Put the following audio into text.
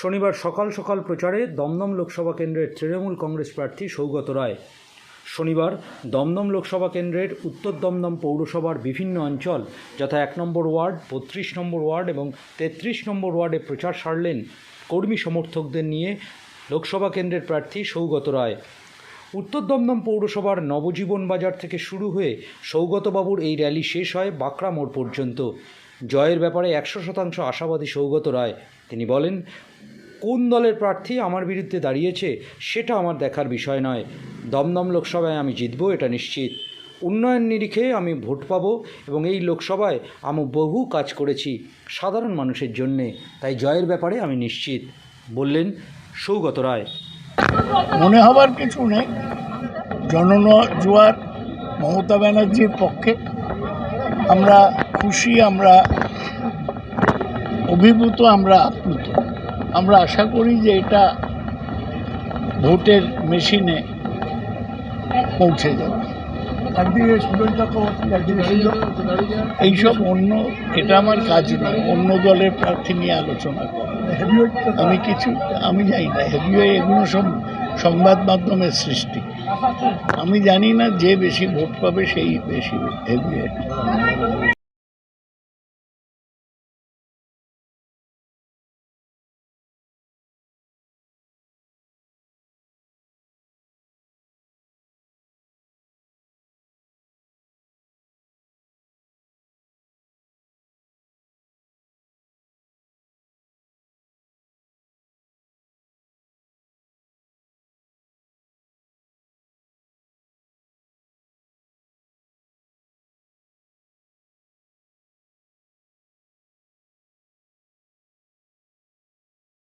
শনিবার সকাল সকাল প্রচারে দমদম লোকসভা কেন্দ্রের তৃণমূল কংগ্রেস প্রার্থী সৌগত রায়। শনিবার দমদম লোকসভা কেন্দ্রের উত্তর দমদম পৌরসভার বিভিন্ন অঞ্চল যথা এক নম্বর ওয়ার্ড, বত্রিশ নম্বর ওয়ার্ড এবং তেত্রিশ নম্বর ওয়ার্ডে প্রচার সারলেন কর্মী সমর্থকদের নিয়ে লোকসভা কেন্দ্রের প্রার্থী সৌগত রায়। উত্তর দমদম পৌরসভার নবজীবন বাজার থেকে শুরু হয়ে সৌগতবাবুর এই র্যালি শেষ হয় বাঁকড়া মোড় পর্যন্ত। জয়ের ব্যাপারে একশো শতাংশ আশাবাদী সৌগত রায়। তিনি বলেন, কোন দলের প্রার্থী আমার বিরুদ্ধে দাঁড়িয়েছে সেটা আমার দেখার বিষয় নয়। দমদম লোকসভায় আমি জিতব, এটা নিশ্চিত। উন্নয়ন নিরিখে আমি ভোট পাব এবং এই লোকসভায় আমি বহু কাজ করেছি সাধারণ মানুষের জন্যে। তাই জয়ের ব্যাপারে আমি নিশ্চিত। বললেন সৌগত রায়। মনে হবার কিছু নেই। জনন জোয়ার মমতা ব্যানার্জির পক্ষে আমরা খুশি আমরা, অভিভূত আমরা আপ্লুত। আমরা আশা করি যে এটা ভোটের মেশিনে পৌঁছে যাবে। এইসব অন্য, এটা আমার কাজ নয়, অন্য দলের প্রার্থী নিয়ে আলোচনা করা। আমি কিছু, আমি জানি না হেভিওয়ে এগুলো সব সংবাদ মাধ্যমের সৃষ্টি। আমি জানি না যে বেশি ভোট পাবে সেই বেশি হেভিওয়েট